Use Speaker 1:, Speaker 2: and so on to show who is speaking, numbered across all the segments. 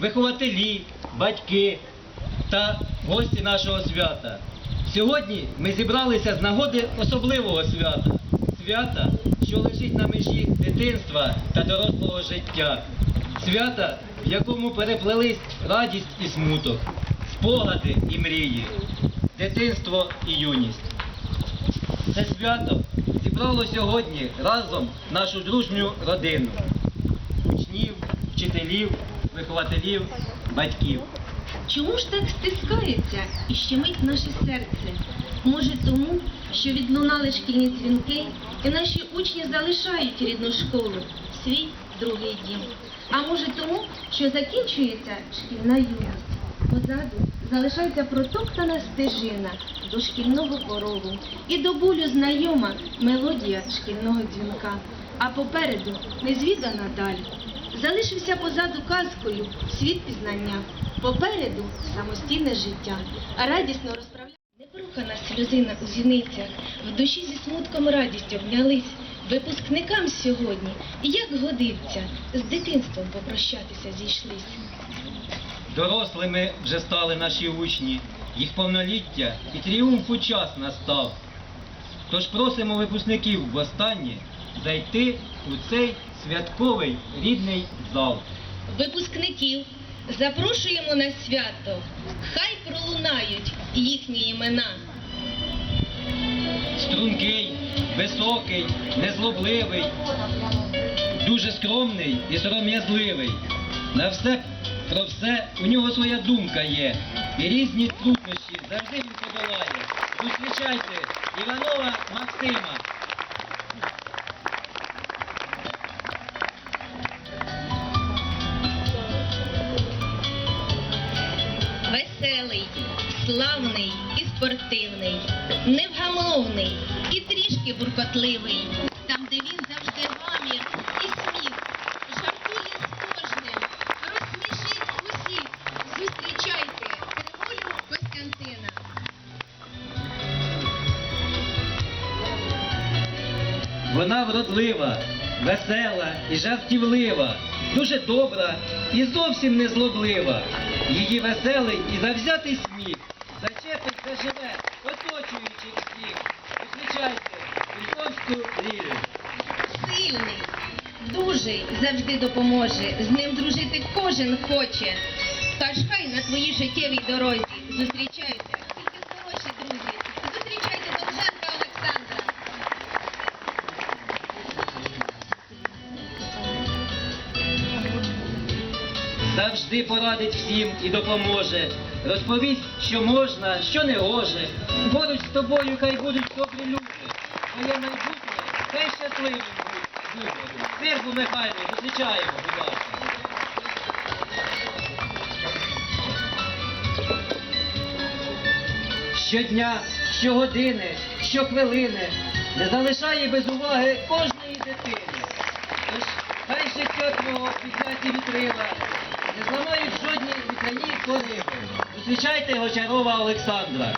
Speaker 1: вихователі, батьки та гості нашого свята. Сьогодні ми зібралися з нагоди особливого свята. Свята, що лежить на межі дитинства та дорослого життя. Свята, в якому переплелись радість і смуток, спогади і мрії, дитинство і юність. Це свято зібрало сьогодні разом нашу дружню родину учнів, вчителів, вихователів, батьків.
Speaker 2: Чому ж так стискається і щемить наше серце? Може тому, що відлунали шкільні дзвінки, і наші учні залишають рідну школу, свій другий дім. А може тому, що закінчується шкільна юність. Позаду залишається протоптана стежина до шкільного порогу і до болю знайома мелодія шкільного дзвінка. А попереду незвідана даль. Залишився позаду казкою світ пізнання. Попереду самостійне життя, а радісно розправляє. Непорухана сльозина у зіницях, в душі зі смутком радістю обнялись. Випускникам сьогодні, як годиться, з дитинством попрощатися зійшлись.
Speaker 1: Дорослими вже стали наші учні, їх повноліття і тріумфу час настав. Тож просимо випускників востаннє зайти у цей святковий рідний зал.
Speaker 2: Випускників запрошуємо на свято. Хай пролунають їхні імена.
Speaker 1: Стрункий, високий, незлобливий, дуже скромний і сором'язливий. На все про все у нього своя думка є. І різні труднощі завжди він подолає. Зустрічайте Іванова Максима.
Speaker 2: Славний і спортивний, невгамовний і трішки буркотливий. Там, де він завжди гамір і сміх, жартує з кожним, розсмішить усіх. Зустрічайте Криволю Костянтина.
Speaker 1: Вона вродлива, весела і жартівлива, дуже добра і зовсім не злоблива. Її веселий і завзятий сміх заживе, оточуючи всіх. Зустрічайте Вільковську Лілю.
Speaker 2: Сильний, дужий, завжди допоможе. З ним дружити кожен хоче. Та шкай на твоїй життєвій дорозі зустрічаються
Speaker 1: Завжди порадить всім і допоможе. Розповість, що можна, що не гоже. Поруч з тобою хай будуть добрі люди. Твоє майбутнє хай щасливим буде. Сирку Михайло, зустрічаємо, будь ласка. Щодня, щогодини, щохвилини не залишає без уваги кожної дитини. Тож хай життя твого підняті вітрила, не зламають жодні вітряні пориви. Зустрічайте Гочарова Олександра.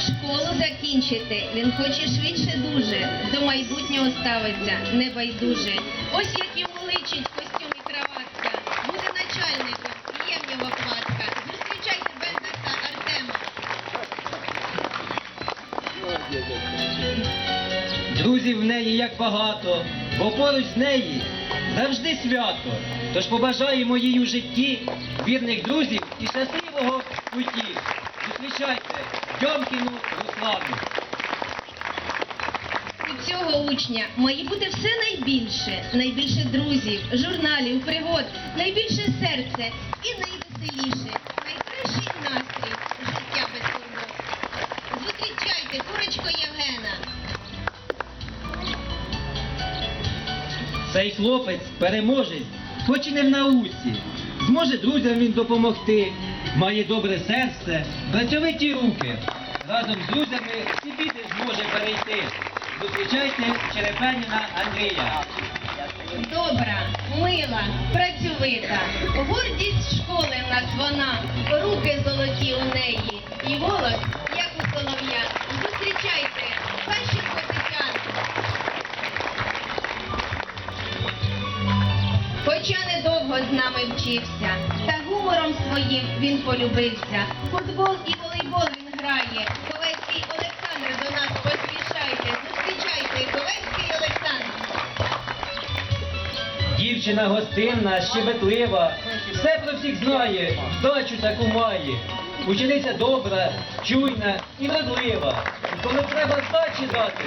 Speaker 2: Школу закінчити він хоче швидше дуже. До майбутнього ставиться небайдуже. Ось як йому личить костюм і краватка. Буде начальником, є в нього хватка. Зустрічайте Бендарта Артема.
Speaker 1: Друзів в неї як багато, бо поруч з неї завжди свято. Тож побажаємо їй у житті вірних друзів і щасливого путі. Зустрічайте Дьомкіну Руслану.
Speaker 2: У цього учня має бути все найбільше, найбільше друзів, журналів, пригод, найбільше серце і найвеселіше,
Speaker 1: Цей хлопець переможець, хоч і не в науці. Зможе друзям він допомогти, має добре серце, працьовиті руки. Разом з друзями всі біди зможе перейти. Зустрічайте Черепеніна Андрія.
Speaker 2: Добра, мила, працьовита, гордість школи в нас вона, руки золоті у неї, і голос, як у солов'я. Зустрічайте, Пащенко Хоча недовго з нами вчився, та гумором своїм він полюбився. Футбол і волейбол він грає. Ковецький Олександр до нас поспішайте. Зустрічайте, Ковецький Олександр.
Speaker 1: Дівчина гостинна, щебетлива, все про всіх знає, вдачу таку має. Учениця добра, чуйна і вродлива. Коли треба здачі дати,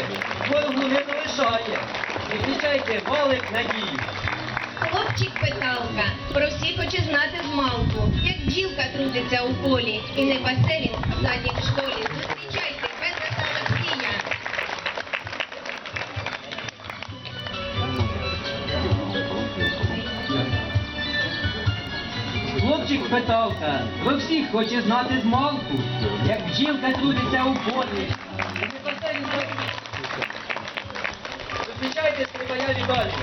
Speaker 1: ворогу не залишає. Захищайте валик надії.
Speaker 2: Хлопчик питалка, про всіх хоче знати змалку, як бджілка трудиться у полі, і не пасе він задніх в школі. Зустрічайте, Петра та Олексія.
Speaker 1: Хлопчик питавка, про всіх хоче знати змалку, як бджілка трудиться у полі. І не пасе він задніх. Зустрічайте скрипая Віталія.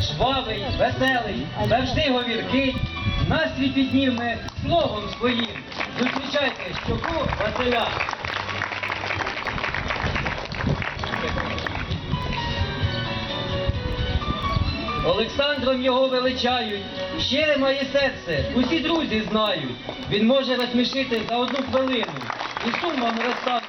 Speaker 1: Жвавий, веселий, завжди говіркий, настрій підніме словом своїм. Зустрічайте щоку Василя. Олександром його величають, щире має серце, усі друзі знають. Він може розсмішити за одну хвилину, і сумом розтане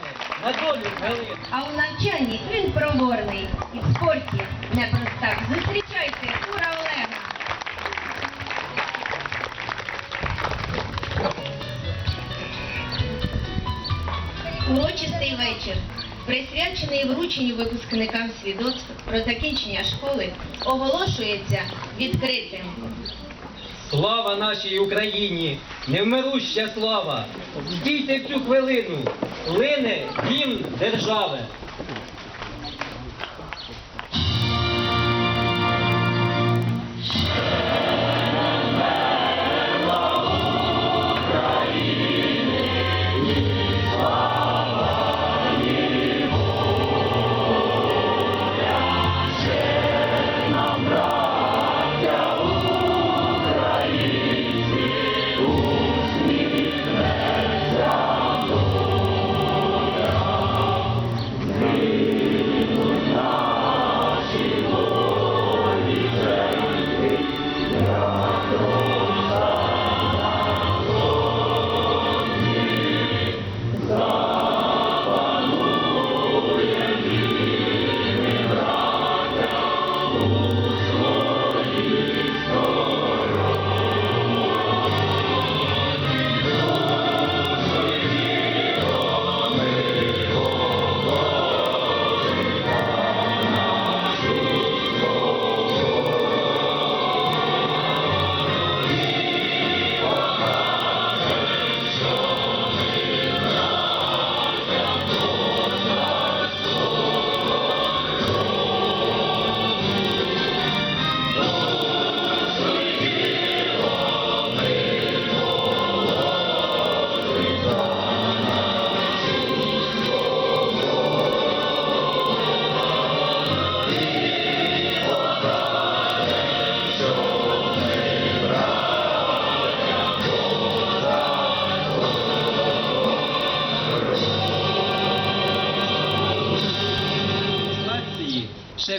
Speaker 1: на долю хвилин.
Speaker 2: А у навчанні він проворний, і в спорті не простак. Зустрічайте, Ура Олега. Урочистий вечір, присвячений врученню випускникам свідоцтв про закінчення школи, оголошується відкритим.
Speaker 1: Слава нашій Україні, невмируща слава! Стійте в цю хвилину, лине гімн держави. Senhor.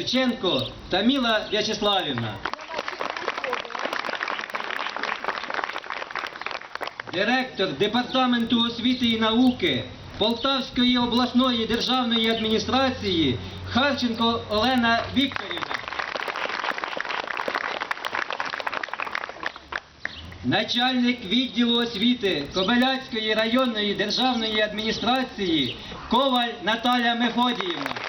Speaker 1: Шевченко Таміла В'ячеславівна. Директор Департаменту освіти і науки Полтавської обласної державної адміністрації Харченко Олена Вікторівна. Начальник відділу освіти Кобиляцької районної державної адміністрації Коваль Наталя Мефодіївна.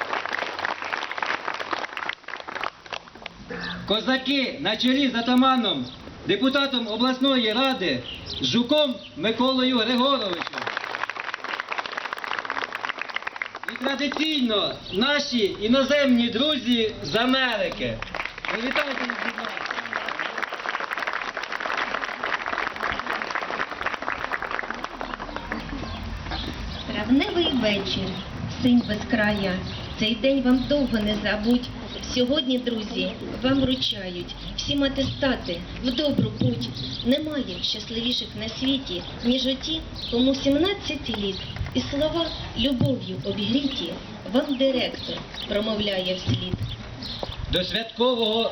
Speaker 1: Козаки на чолі з атаманом, депутатом обласної ради Жуком Миколою Григоровичем. І традиційно наші іноземні друзі з Америки. Привітайте їх, будь ласка.
Speaker 2: Травневий вечір, синь без края. Цей день вам довго не забудь. Сьогодні, друзі, вам вручають всі матестати в добру путь. Немає щасливіших на світі, ніж оті, кому 17 літ. І слова любов'ю обігріті вам директор промовляє вслід.
Speaker 1: До святкового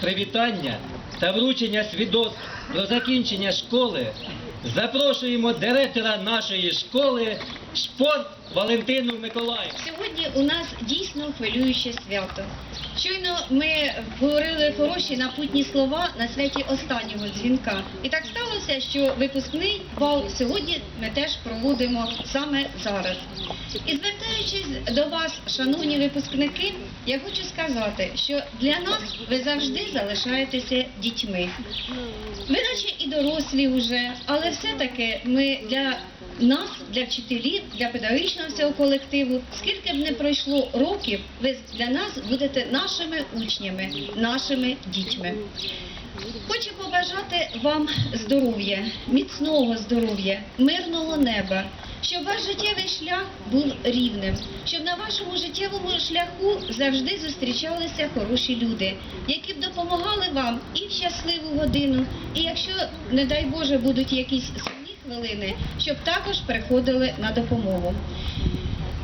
Speaker 1: привітання та вручення свідоцтв про закінчення школи запрошуємо директора нашої школи Шпорт Валентину Миколаївну.
Speaker 3: Сьогодні у нас дійсно хвилююче свято. Щойно ми говорили хороші напутні слова на святі останнього дзвінка. І так сталося, що випускний бал сьогодні ми теж проводимо саме зараз. І звертаючись до вас, шановні випускники, я хочу сказати, що для нас ви завжди залишаєтеся дітьми. Ви наче і дорослі вже, але все-таки ми для нас, для вчителів, для педагогічного всього колективу, скільки б не пройшло років, ви для нас будете нашими учнями, нашими дітьми. Хочу побажати вам здоров'я, міцного здоров'я, мирного неба, щоб ваш життєвий шлях був рівним, щоб на вашому життєвому шляху завжди зустрічалися хороші люди, які б допомагали вам і в щасливу годину, і якщо, не дай Боже, будуть якісь хвилини, щоб також приходили на допомогу.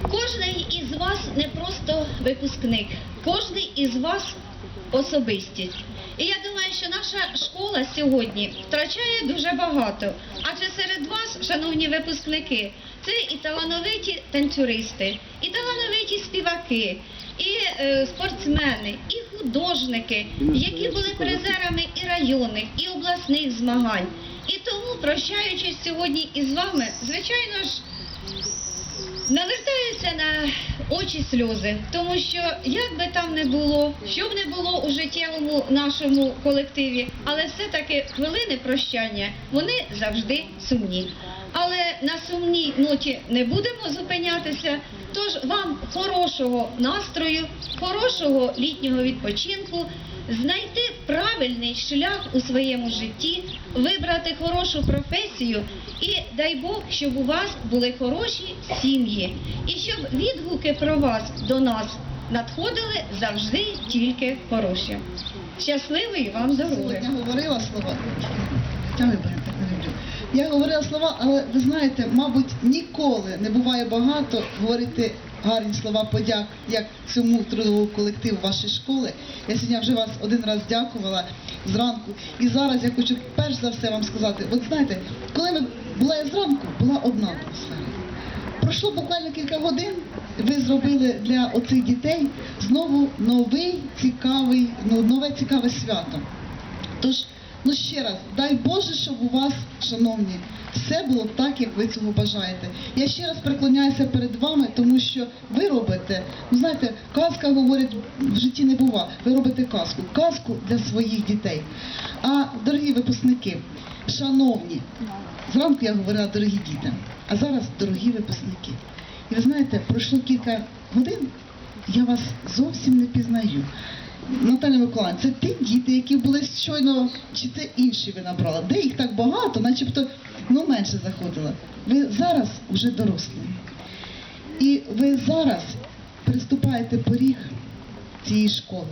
Speaker 3: Кожний із вас не просто випускник, кожний із вас особистість. І я думаю, що наша школа сьогодні втрачає дуже багато. Адже серед вас, шановні випускники, це і талановиті танцюристи, і талановиті співаки, і е, спортсмени, і художники, які були призерами і районних, і обласних змагань. І тому, прощаючись сьогодні із вами, звичайно ж, навертаються на очі сльози, тому що як би там не було, що б не було у життєвому нашому колективі, але все-таки хвилини прощання вони завжди сумні. Але на сумній ноті не будемо зупинятися. Тож вам хорошого настрою, хорошого літнього відпочинку, знайти правильний шлях у своєму житті, вибрати хорошу професію і дай Бог, щоб у вас були хороші сім'ї, і щоб відгуки про вас до нас надходили завжди тільки хороші. Щасливої вам дороги!
Speaker 4: Сьогодні говорила слова. Я. Я говорила слова, але ви знаєте, мабуть, ніколи не буває багато говорити гарні слова подяк, як цьому трудовому колективу вашої школи. Я сьогодні вже вас один раз дякувала зранку. І зараз я хочу перш за все вам сказати, от знаєте, коли ви була я зранку, була одна атмосфера. Пройшло буквально кілька годин. Ви зробили для оцих дітей знову новий цікавий, ну нове цікаве свято. Тож, ну ще раз, дай Боже, щоб у вас, шановні, все було так, як ви цього бажаєте. Я ще раз преклоняюся перед вами, тому що ви робите, ну знаєте, казка говорить, в житті не бува. Ви робите казку, казку для своїх дітей. А дорогі випускники, шановні, зранку я говорила дорогі діти, а зараз дорогі випускники. І ви знаєте, пройшло кілька годин, я вас зовсім не пізнаю. Наталя Миколаївна, це ті діти, які були щойно, чи це інші ви набрали? Де їх так багато, начебто ну менше заходило. Ви зараз вже дорослі. І ви зараз приступаєте поріг цієї школи.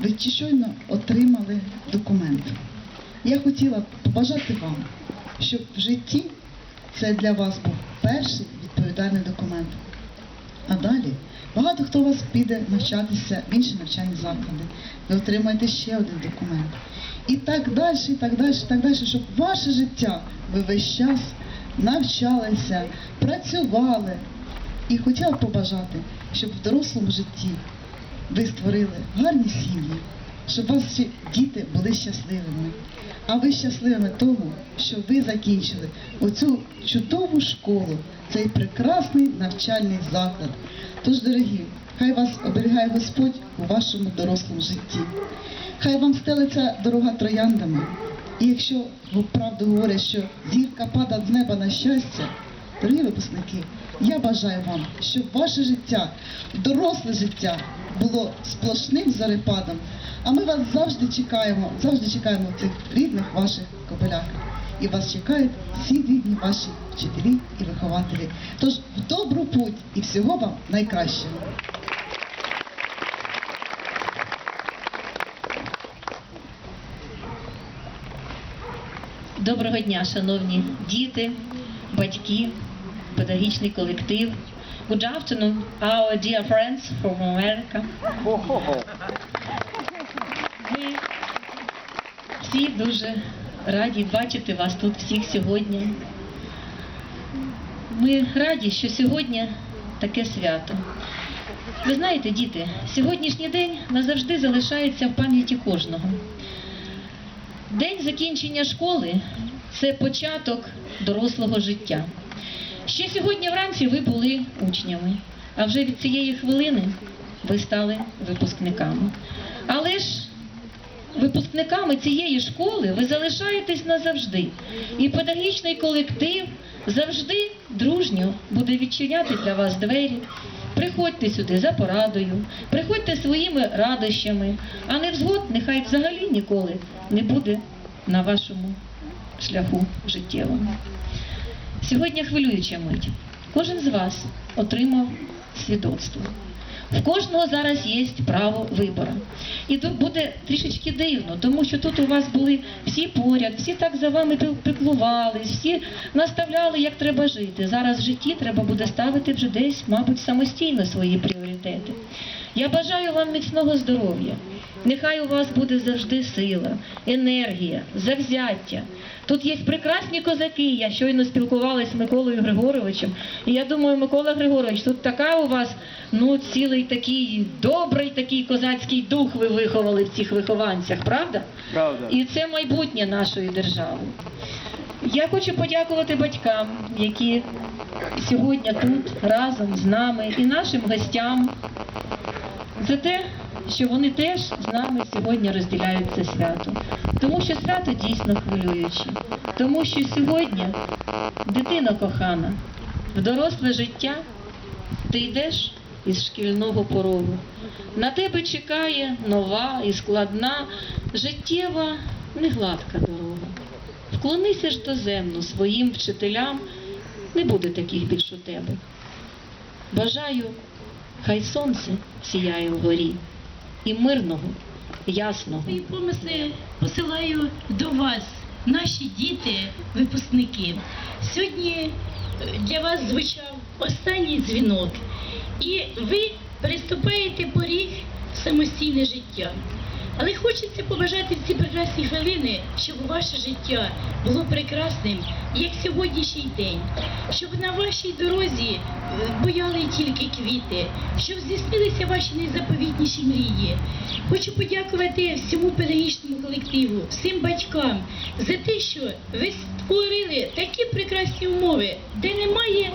Speaker 4: Ви ті щойно отримали документ. Я хотіла побажати вам, щоб в житті це для вас був перший відповідальний документ. А далі багато хто у вас піде навчатися в інші навчальні заклади. Ви отримаєте ще один документ. І так далі, і так далі, і так далі, щоб ваше життя ви весь час навчалися, працювали. І хотіла б побажати, щоб в дорослому житті ви створили гарні сім'ї, щоб ваші діти були щасливими. А ви щасливими тому, що ви закінчили оцю чудову школу, цей прекрасний навчальний заклад. Тож, дорогі, хай вас оберігає Господь у вашому дорослому житті. Хай вам стелиться дорога трояндами. І якщо правду говорять, що зірка падає з неба на щастя, дорогі випускники, я бажаю вам, щоб ваше життя, доросле життя було сплошним зарепадом. А ми вас завжди чекаємо, завжди чекаємо цих рідних ваших кобиляках. І вас чекають всі рідні ваші вчителі і вихователі. Тож в добру путь і всього вам найкращого.
Speaker 5: Доброго дня, шановні діти, батьки, педагогічний колектив, Good afternoon, our dear friends from America. Ми всі дуже раді бачити вас тут всіх сьогодні. Ми раді, що сьогодні таке свято. Ви знаєте, діти, сьогоднішній день назавжди залишається в пам'яті кожного. День закінчення школи це початок дорослого життя. Ще сьогодні вранці ви були учнями, а вже від цієї хвилини ви стали випускниками. Але ж випускниками цієї школи ви залишаєтесь назавжди. І педагогічний колектив завжди дружньо буде відчиняти для вас двері. Приходьте сюди за порадою, приходьте своїми радощами, а невзгод нехай взагалі ніколи не буде на вашому шляху життєвому. Сьогодні хвилююча мить. Кожен з вас отримав свідоцтво. В кожного зараз є право вибору. І тут буде трішечки дивно, тому що тут у вас були всі поряд, всі так за вами піклувались, всі наставляли, як треба жити. Зараз в житті треба буде ставити вже десь, мабуть, самостійно свої пріоритети. Я бажаю вам міцного здоров'я. Нехай у вас буде завжди сила, енергія, завзяття. Тут є прекрасні козаки. Я щойно спілкувалася з Миколою Григоровичем. І я думаю, Микола Григорович, тут така у вас ну цілий такий добрий такий козацький дух ви виховали в цих вихованцях, правда?
Speaker 6: Правда.
Speaker 5: І це майбутнє нашої держави. Я хочу подякувати батькам, які сьогодні тут разом з нами, і нашим гостям за те, що вони теж з нами сьогодні розділяють це свято. Тому що свято дійсно хвилююче. Тому що сьогодні, дитина кохана, в доросле життя ти йдеш із шкільного порогу. На тебе чекає нова і складна, життєва, негладка дорога. Вклонися ж доземно своїм вчителям, не буде таких більш у тебе. Бажаю, хай сонце сіяє вгорі, і мирного, ясного.
Speaker 7: Свої помисли посилаю до вас, наші діти, випускники. Сьогодні е, для вас звучав останній дзвінок, і ви приступаєте поріг самостійне життя. Але хочеться побажати в ці прекрасні хвилини, щоб ваше життя було прекрасним, як сьогоднішній день, щоб на вашій дорозі е, бояли тільки квіти, щоб здійснилися ваші найзаповітніші мрії. Хочу подякувати всьому педагогічному колективу, всім батькам за те, що ви створили такі прекрасні умови, де немає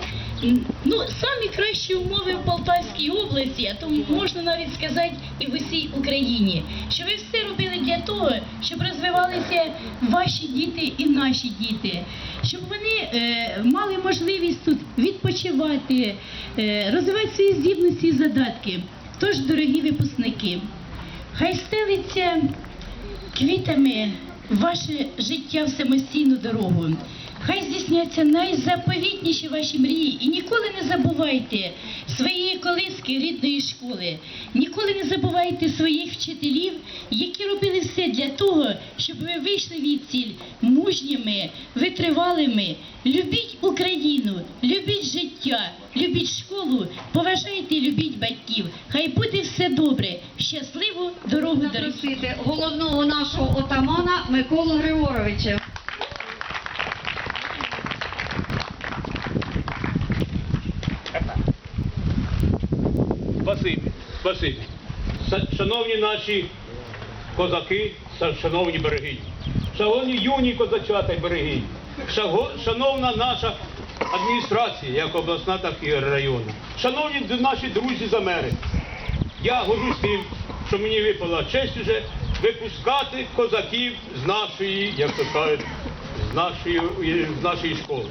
Speaker 7: ну, самі кращі умови в Полтавській області, а то можна навіть сказати і в усій Україні. Що ви все робили для того, щоб розвивалися ваші діти і наші діти, щоб вони е, мали можливість тут відпочивати, е, розвивати свої здібності і задатки. Тож, дорогі випускники, хай стелиться квітами ваше життя в самостійну дорогу. Хай здійсняться найзаповітніші ваші мрії. І ніколи не забувайте своєї колиски рідної школи. Ніколи не забувайте своїх вчителів, які робили все для того, щоб ви вийшли від ціль мужніми, витривалими. Любіть Україну, любіть життя, любіть школу, поважайте любіть батьків. Хай буде все добре. Щасливу дорогу дорогі.
Speaker 3: Запросити головного нашого отамана Миколу Григоровича.
Speaker 6: Спасибі. Шановні наші козаки, шановні береги, шановні юні козачата й береги, шановна наша адміністрація, як обласна, так і районна, шановні наші друзі з Америки, я горжусь тим, що мені випала честь уже випускати козаків з нашої, як то кажуть, з нашої, з нашої школи.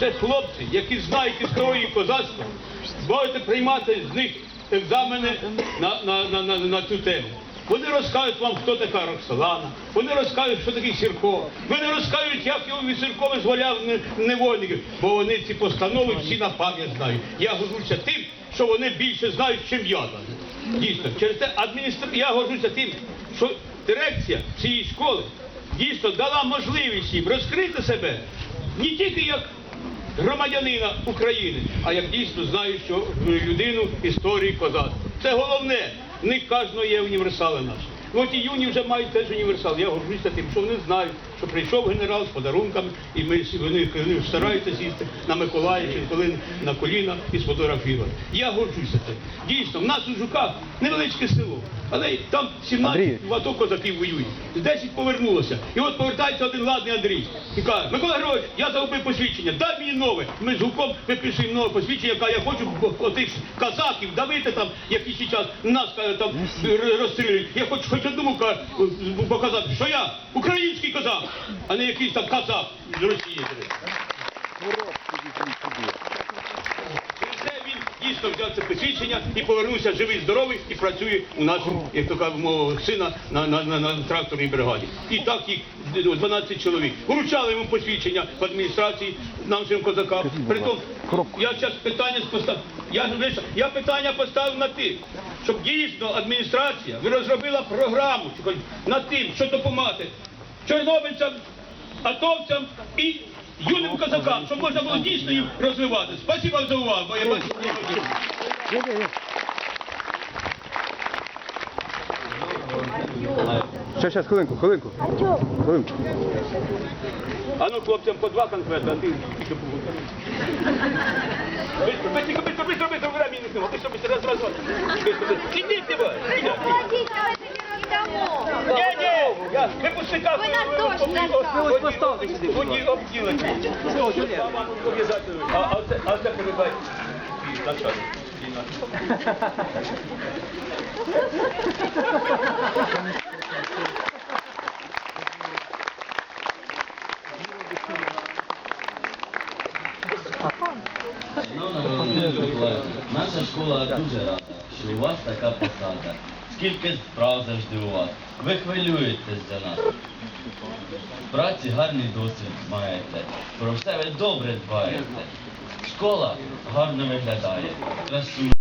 Speaker 6: Це хлопці, які знають історію козацтва, можете приймати з них екзамени на, на, на, на, на цю тему. Вони розкажуть вам, хто така Роксолана, вони розкажуть, що такий Сірко, вони розкажуть, як його від Сірко визволяв невольників, бо вони ці постанови всі на пам'ять знають. Я горжуся тим, що вони більше знають, чим я. Дійсно, через те адміністр... я горжуся тим, що дирекція цієї школи дійсно дала можливість їм розкрити себе не тільки як громадянина України, а як дійсно знаю, що людину історії козацтва. Це головне. В них кожного є універсали наші. От і юні вже мають теж універсал. Я горжуся тим, що вони знають, що прийшов генерал з подарунками, і ми вони, стараються сісти на Миколаївщині, коли на коліна і сфотографувати. Я горжуся цим. Дійсно, в нас у Жуках невеличке село, але там 17 в АТО козаків воюють. З 10 повернулося. І от повертається один ладний Андрій і каже, Микола Григорович, я загубив посвідчення, дай мені нове. Ми з гуком випишемо нове посвідчення, яке я хочу отих казаків давити там, які зараз нас каже, там розстрілюють. Я хочу хоч одному показати, що я український козак, а не якийсь там казак з Росії. Через це він дійсно взяв це посвідчення і повернувся живий, здоровий і працює у нас, як то кажуть, мого сина на, на, на, на тракторній бригаді. І так їх 12 чоловік. Вручали йому посвідчення в адміністрації нашим козакам. Притом, я зараз питання поставив. Я, я питання поставив на тим, щоб дійсно адміністрація розробила програму над тим, що допомагати чорнобильцям, атовцям і юним козакам, щоб можна було дійсно їм розвивати. Спасибо за увагу, бо я бачу.
Speaker 8: Ще, ще, хвилинку, хвилинку. Хвилинку.
Speaker 6: А ну хлопцям по два конфети, а ти тільки по одному. Быстро, быстро, быстро, быстро, быстро, времени не снимал. Быстро, быстро, раз, раз, раз. Быстро, быстро. Иди, давай. Не, не, я випускника.
Speaker 9: Ви нас дощ застали.
Speaker 6: Ось поставте сюди. Тоді обділити. А, а це, а це передай. Начальник.
Speaker 1: Шановна Володимира Миколаївна, наша школа дуже рада, що у вас така посада. Скільки справ завжди у вас. Ви хвилюєтесь за нас. В праці гарний досвід маєте. Про все ви добре дбаєте. Школа гарно виглядає, красує.